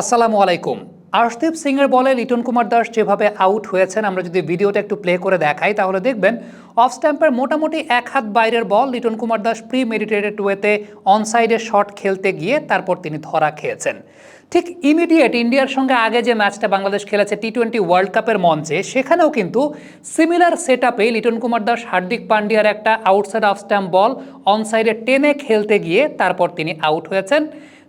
আসসালামু আলাইকুম। আর্শদীপ সিংয়ের বলে লিটন কুমার দাস যেভাবে আউট হয়েছেন, আমরা যদি ভিডিওটা একটু প্লে করে দেখাই, তাহলে দেখবেন অফ স্ট্যাম্পের মোটামুটি এক হাত বাইরের বল লিটন কুমার দাস প্রি মেডিটেটেড ওয়েতে অনসাইডে শট খেলতে গিয়ে তারপর তিনি ধরা খেয়েছেন। ঠিক ইমিডিয়েট ইন্ডিয়ার সঙ্গে আগে যে ম্যাচটা বাংলাদেশ খেলেছে টি টোয়েন্টি ওয়ার্ল্ড কাপের মঞ্চে, সেখানেও কিন্তু সিমিলার সেট আপে লিটন কুমার দাস, হার্দিক পান্ডিয়ার একটা আউটসাইড অফ স্ট্যাম্প বল অনসাইডে টেনে খেলতে গিয়ে তারপর তিনি আউট হয়েছেন।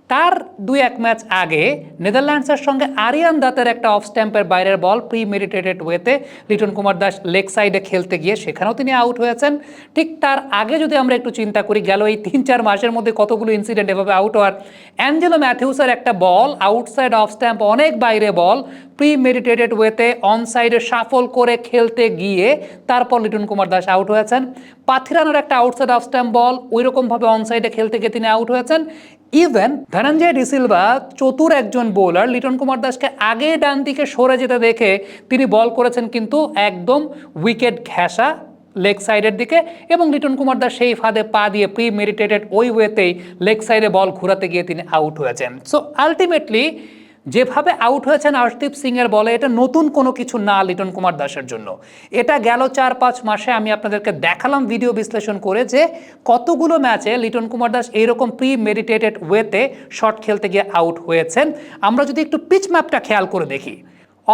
তার দুই এক ম্যাচ আগে নেদারল্যান্ডসের সঙ্গে আরিয়ান দাতের একটা অফ স্ট্যাম্পের বাইরের বল প্রি মেডিটেটেড ওয়েতে লিটন কুমার দাস লেগ সাইডে খেলতে গিয়ে সেখানেও তিনি আউট হয়েছেন। ঠিক তার আগে যদি আমরা একটু চিন্তা করি, গেল এই তিন চার মাসের মধ্যে কতগুলো ইনসিডেন্ট এভাবে আউট হওয়ার। অ্যাঞ্জেলো ম্যাথিউসের একটা বল আউটসাইড অফ স্ট্যাম্প অনেক বাইরে বল প্রি মেডিটেটেড ওয়েতে অন সাইডে সাফল করে খেলতে গিয়ে তারপর লিটন কুমার দাস আউট হয়েছেন। পাথিরানোর একটা আউটসাইড অফ স্ট্যাম্প বল ওই রকমভাবে অন সাইডে খেলতে গিয়ে তিনি আউট হয়েছেন। ইভেন ধনঞ্জয় ডিসিলভা চতুর একজন বোলার লিটন কুমার দাসকে আগে ডান দিকে সরে যেতে দেখে তিনি বল করেছেন কিন্তু একদম উইকেট ঘেঁষা লেগ সাইডের দিকে এবং লিটন কুমার দাস সেই ফাঁদে পা দিয়ে প্রি মেডিটেটেড ওই ওয়েতেই লেগ সাইডে বল ঘুরাতে গিয়ে তিনি আউট হয়েছেন। সো আলটিমেটলি যেভাবে আউট হয়েছেন আর্শদীপ সিংয়ের বলে, এটা নতুন কোনো কিছু না লিটন কুমার দাসের জন্য। এটা গেল চার পাঁচ মাসে আমি আপনাদেরকে দেখালাম ভিডিও বিশ্লেষণ করে যে কতগুলো ম্যাচে লিটন কুমার দাস এইরকম প্রি মেডিটেটেড ওয়েতে শট খেলতে গিয়ে আউট হয়েছেন। আমরা যদি একটু পিচ ম্যাপটা খেয়াল করে দেখি।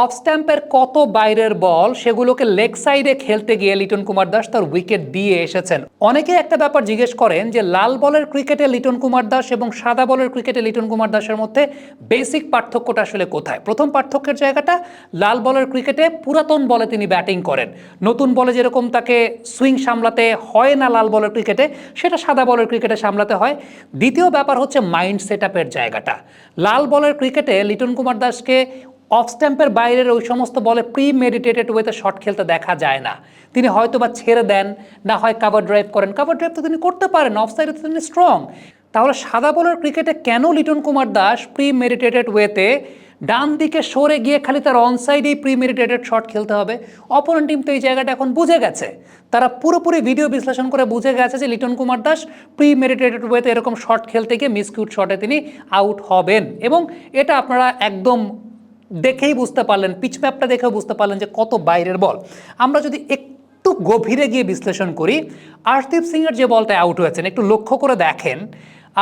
অফ স্ট্যাম্পের কত বাইরের বল সেগুলোকে লেগ সাইডে খেলতে গিয়ে লিটন কুমার দাস তার উইকেট দিয়ে এসেছেন। অনেকে একটা ব্যাপার জিজ্ঞেস করেন যে লাল বলের ক্রিকেটে লিটন কুমার দাস এবং সাদা বলের ক্রিকেটে লিটন কুমার দাসের মধ্যে বেসিক পার্থক্যটা আসলে কোথায়? প্রথম পার্থক্যের জায়গাটা লাল বলের ক্রিকেটে পুরাতন বলে তিনি ব্যাটিং করেন। নতুন বলে যেরকম তাকে সুইং সামলাতে হয় না লাল বলের ক্রিকেটে, সেটা সাদা বলের ক্রিকেটে সামলাতে হয়। দ্বিতীয় ব্যাপার হচ্ছে মাইন্ড সেট আপের জায়গাটা। লাল বলের ক্রিকেটে লিটন কুমার দাসকে অফ স্ট্যাম্পের বাইরের ওই সমস্ত বলে প্রি মেডিটেটেড ওয়েতে শট খেলতে দেখা যায় না। তিনি হয়তো বা ছেড়ে দেন, না হয় কাভার ড্রাইভ করেন। কাভার ড্রাইভ তো তিনি করতে পারেন অফ সাইডে তিনি স্ট্রং তাহলে সাদা বলের ক্রিকেটে কেন লিটন কুমার দাস প্রি মেডিটেটেড ওয়েতে ডান দিকে সরে গিয়ে খালি তার অন সাইডেই প্রি মেডিটেটেড শট খেলতে হবে? অপোনেন্ট টিম তো এই জায়গাটা এখন বুঝে গেছে। তারা পুরোপুরি ভিডিও বিশ্লেষণ করে বুঝে গেছে যে লিটন কুমার দাস প্রি মেডিটেটেড ওয়েতে এরকম শট খেলতে গিয়ে মিসকিউট শটে তিনি আউট হবেন। এবং এটা আপনারা একদম দেখেই বুঝতে পারলেন, পিচ ম্যাপটা দেখেও বুঝতে পারলেন যে কত বাইরের বল। আমরা যদি একটু গভীরে গিয়ে বিশ্লেষণ করি, আর্শদীপ সিংয়ের যে বলটা আউট হয়েছেন একটু লক্ষ্য করে দেখেন,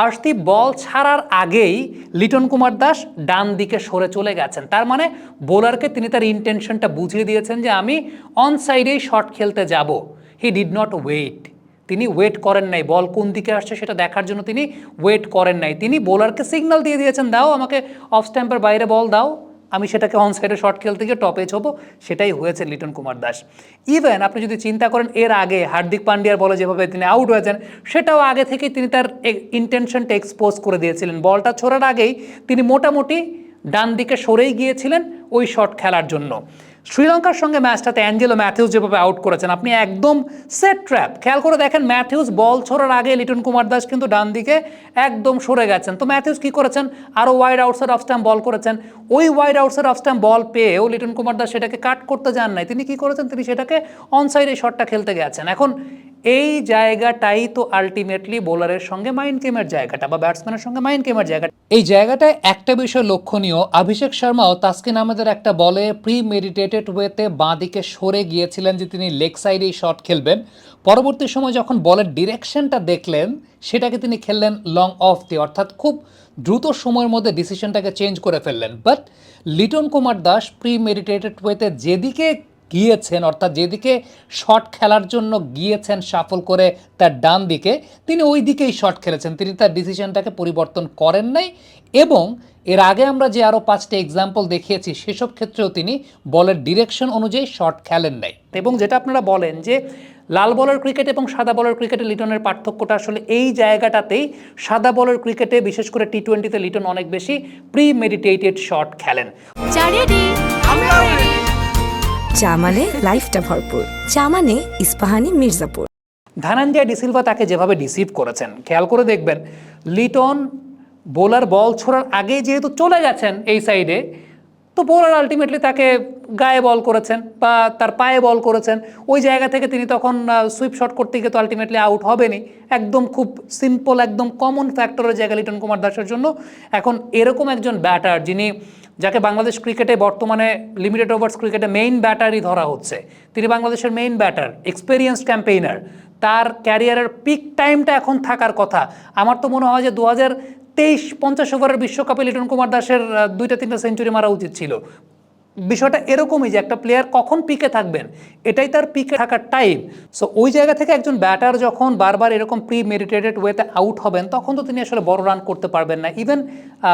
আর্শদীপ বল ছাড়ার আগেই লিটন কুমার দাস ডান দিকে সরে চলে গেছেন। তার মানে বোলারকে তিনি তার ইন্টেনশনটা বুঝিয়ে দিয়েছেন যে আমি অন সাইডেই শট খেলতে যাব। হি ডিড নট ওয়েট তিনি ওয়েট করেন নাই, বল কোন দিকে আসছে সেটা দেখার জন্য তিনি ওয়েট করেন নাই। তিনি বোলারকে সিগন্যাল দিয়ে দিয়েছেন, দাও আমাকে অফ স্ট্যাম্পের বাইরে বল, দাও। আমি সেটাকে অন সাইডে শর্ট খেলতে গিয়ে টপে ছোবো সেটাই হয়েছে লিটন কুমার দাস। ইভেন আপনি যদি চিন্তা করেন, এর আগে হার্দিক পান্ডিয়ার বলে যেভাবে তিনি আউট হয়েছেন, সেটাও আগে থেকেই তিনি তার ইন্টেনশনটা এক্সপোজ করে দিয়েছিলেন। বলটা ছোড়ার আগেই তিনি মোটামুটি ডান দিকে সরেই গিয়েছিলেন ওই শট খেলার জন্য। শ্রীলঙ্কার সঙ্গে ম্যাচটাতে অ্যাঞ্জেলো ম্যাথিউস যেভাবে আউট করেছেন, আপনি একদম সেট ট্র্যাপ। খেয়াল করে দেখেন ম্যাথিউস বল ছোড়ার আগে লিটন কুমার দাস কিন্তু ডান দিকে একদম সরে গেছেন। তো ম্যাথিউস কী করেছেন? আরও ওয়াইড আউটসাইড অফ স্ট্যাম্প বল করেছেন। ওই ওয়াইড আউটসাইড অফ স্ট্যাম্প বল পেয়েও লিটন কুমার দাস সেটাকে কাট করতে যান নাই। তিনি কী করেছেন? তিনি সেটাকে অন সাইডে শটটা খেলতে গেছেন। এখন এই জায়গাটাই তো আলটিমেটলি বোলারের সঙ্গে মাইন্ড গেমের জায়গাটা বা ব্যাটসম্যানের সঙ্গে মাইন্ড গেমের জায়গাটা। এই জায়গাটায় একটা বিষয় লক্ষণীয়, অভিষেক শর্মাও তাসকিন আহমেদের একটা বলে প্রি মেডিটেটেড ওয়েতে বাঁ দিকে সরে গিয়েছিলেন যে তিনি লেগ সাইডেই শট খেলবেন। পরবর্তী সময় যখন বলের ডিরেকশনটা দেখলেন, সেটাকে তিনি খেললেন লং অফ দিয়ে। অর্থাৎ খুব দ্রুত সময়ের মধ্যে ডিসিশনটাকে চেঞ্জ করে ফেললেন। But Liton Kumar Das premeditated ওয়েতে যেদিকে গিয়েছেন অর্থাৎ যেদিকে শট খেলার জন্য গিয়েছেন সাফল করে তার ডান দিকে তিনি ওই দিকেই শট খেলেছেন। তিনি তার ডিসিশনটাকে পরিবর্তন করেন নাই এবং এর আগে আমরা যে আরও পাঁচটা এক্সাম্পল দেখিয়েছি সেসব ক্ষেত্রেও তিনি বলের ডিরেকশন অনুযায়ী শট খেলেন নাই। এবং যেটা আপনারা বলেন যে লাল বলের ক্রিকেট এবং সাদা বলের ক্রিকেটে লিটনের পার্থক্যটা আসলে এই জায়গাটাতেই সাদা বলের ক্রিকেটে বিশেষ করে টি টোয়েন্টিতে লিটন অনেক বেশি প্রি মেডিটেটেড শট খেলেন চা মানে লাইফটা ভরপুর। চা মানে ইস্পাহানি মির্জাপুর। ধানাঞ্জয় ডিসিলভা তাকে যেভাবে ডিসিভ করেছেন, খেয়াল করে দেখবেন, লিটন বোলার বল ছোড়ার আগেই যেহেতু চলে গেছেন এই সাইডে তো বোলার আলটিমেটলি তাকে গায়ে বল করেছেন বা তার পায়ে বল করেছেন। ওই জায়গা থেকে তিনি তখন সুইপ শট করতে গিয়ে তো আলটিমেটলি আউট হবেনই। একদম খুব সিম্পল একদম কমন ফ্যাক্টরের জায়গা লিটন কুমার দাসের জন্য। এখন এরকম একজন ব্যাটার যিনি যাকে বাংলাদেশ ক্রিকেটে বর্তমানে লিমিটেড ওভার্স ক্রিকেটে মেইন ব্যাটারই ধরা হচ্ছে। তিনি বাংলাদেশের মেইন ব্যাটার এক্সপেরিয়েন্স ক্যাম্পেইনার তার ক্যারিয়ারের পিক টাইমটা এখন থাকার কথা। আমার তো মনে হয় যে দু তেইশ পঞ্চাশ ওভারের বিশ্বকাপে লিটন কুমার দাসের দুইটা তিনটা সেঞ্চুরি মারা উচিত ছিল। বিষয়টা এরকমই যে একটা প্লেয়ার কখন পিকে থাকবেন, এটাই তার পিকে থাকার টাইম সো ওই জায়গা থেকে একজন ব্যাটার যখন বারবার এরকম প্রি মেডিটেটেড ওয়েতে আউট হবেন, তখন তো তিনি আসলে বড় রান করতে পারবেন না। ইভেন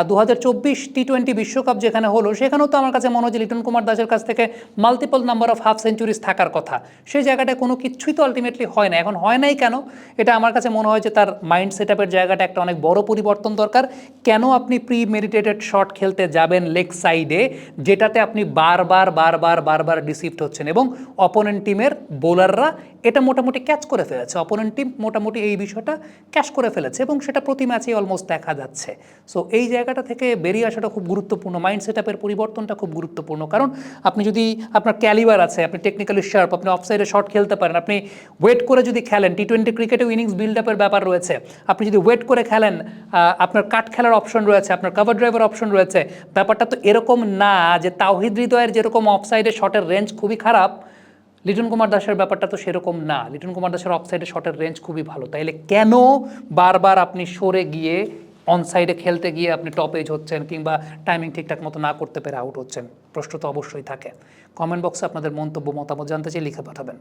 দু হাজার চব্বিশ টি টোয়েন্টি বিশ্বকাপ যেখানে হলো, সেখানেও তো আমার কাছে মনে হয় যে লিটন কুমার দাসের কাছ থেকে multiple number of half centuries থাকার কথা। সেই জায়গাটায় কোনো কিছুই তো আলটিমেটলি হয় না। এখন হয় নাই কেন? এটা আমার কাছে মনে হয় যে তার মাইন্ড সেট আপের জায়গাটা একটা অনেক বড় পরিবর্তন দরকার। কেন আপনি প্রি মেডিটেটেড শট খেলতে যাবেন লেগ সাইডে যেটাতে আপনি বারবার বারবার বারবার ডিসিভড হচ্ছেন এবং অপোনেন্ট টিমের বোলাররা এটা মোটামুটি ক্যাচ করে ফেলেছে। অপোনেন্ট টিম মোটামুটি এই বিষয়টা ক্যাচ করে ফেলেছে এবং সেটা প্রতি ম্যাচেই অলমোস্ট দেখা যাচ্ছে। সো এই জায়গাটা থেকে বেরিয়ে আসাটা খুব গুরুত্বপূর্ণ। মাইন্ড সেট আপের পরিবর্তনটা খুব গুরুত্বপূর্ণ। কারণ আপনি যদি আপনার ক্যালিবার আছে, আপনি টেকনিক্যালি শার্প আপনি অফসাইডে শট খেলতে পারেন, আপনি ওয়েট করে যদি খেলেন টি টোয়েন্টি ক্রিকেটে ইনিংস বিল্ড আপের ব্যাপার রয়েছে, আপনি যদি ওয়েট করে খেলেন আপনার কাট খেলার অপশন রয়েছে, আপনার কভার ড্রাইভার অপশন রয়েছে, ব্যাপারটা তো এরকম না যে তাওহিদ হৃদয়ের যেরকম অফসাইডে শটের রেঞ্জ খুবই খারাপ, লিটন কুমার দাসের ব্যাপারটা তো সেরকম না। লিটন কুমার দাসের অফসাইডে শটের রেঞ্জ খুবই ভালো। তাইলে কেন বারবার আপনি সরে গিয়ে অনসাইডে খেলতে গিয়ে আপনি টপ এজ হচ্ছেন কিংবা টাইমিং ঠিকঠাক মতো না করতে পেরে আউট হচ্ছেন? প্রশ্ন তো অবশ্যই থাকে। কমেন্ট বক্সে আপনাদের মন্তব্য, মতামত জানতে চাই লিখে পাঠাবেন।